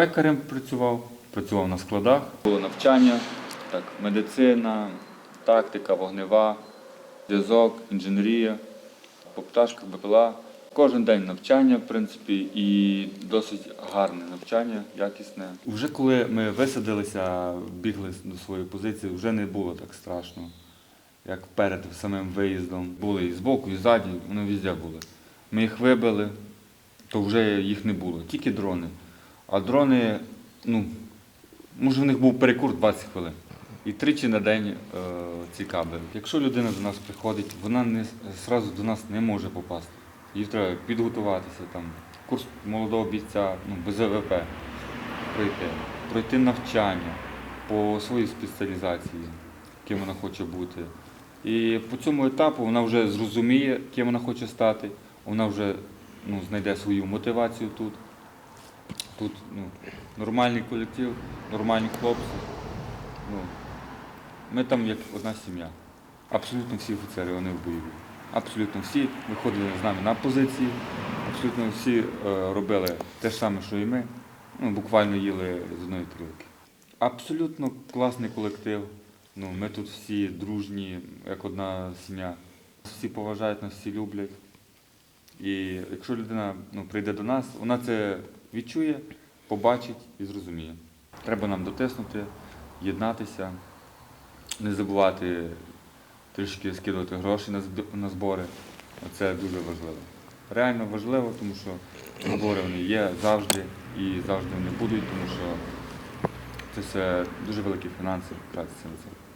Пекарем працював, працював на складах. Було навчання, так, медицина, тактика, вогнева, зв'язок, інженерія, по пташках, БПЛА. Кожен день навчання, в принципі, і досить гарне навчання, якісне. Вже коли ми висадилися, бігли до своєї позиції, вже не було так страшно, як перед самим виїздом. Були і збоку, і ззаді, вони везде були. Ми їх вибили, то вже їх не було, тільки дрони. А дрони, ну, може, в них був перекур 20 хвилин. І тричі на день е, ці каби. Якщо людина до нас приходить, вона не зразу до нас не може попасти. Їй треба підготуватися, там, курс молодого бійця, ну, без ВВП пройти, пройти навчання по своїй спеціалізації, ким вона хоче бути. І по цьому етапу вона вже зрозуміє, ким вона хоче стати, вона вже ну, знайде свою мотивацію тут. Тут ну, нормальний колектив, нормальні хлопці. Ну, ми там як одна сім'я. Абсолютно всі офіцери, вони в бойові. Абсолютно всі виходили з нами на позиції, абсолютно всі е, робили те ж саме, що і ми. Ну, буквально їли з одної тарілки. Абсолютно класний колектив. Ну, ми тут всі дружні, як одна сім'я. Всі поважають нас, всі люблять. І якщо людина ну, прийде до нас, вона це відчує, побачить і зрозуміє. Треба нам дотиснути, єднатися, не забувати трішки скидувати гроші на збори. Це дуже важливо. Реально важливо, тому що збори вони є завжди і завжди вони будуть, тому що це все дуже великі фінанси тратяться на це.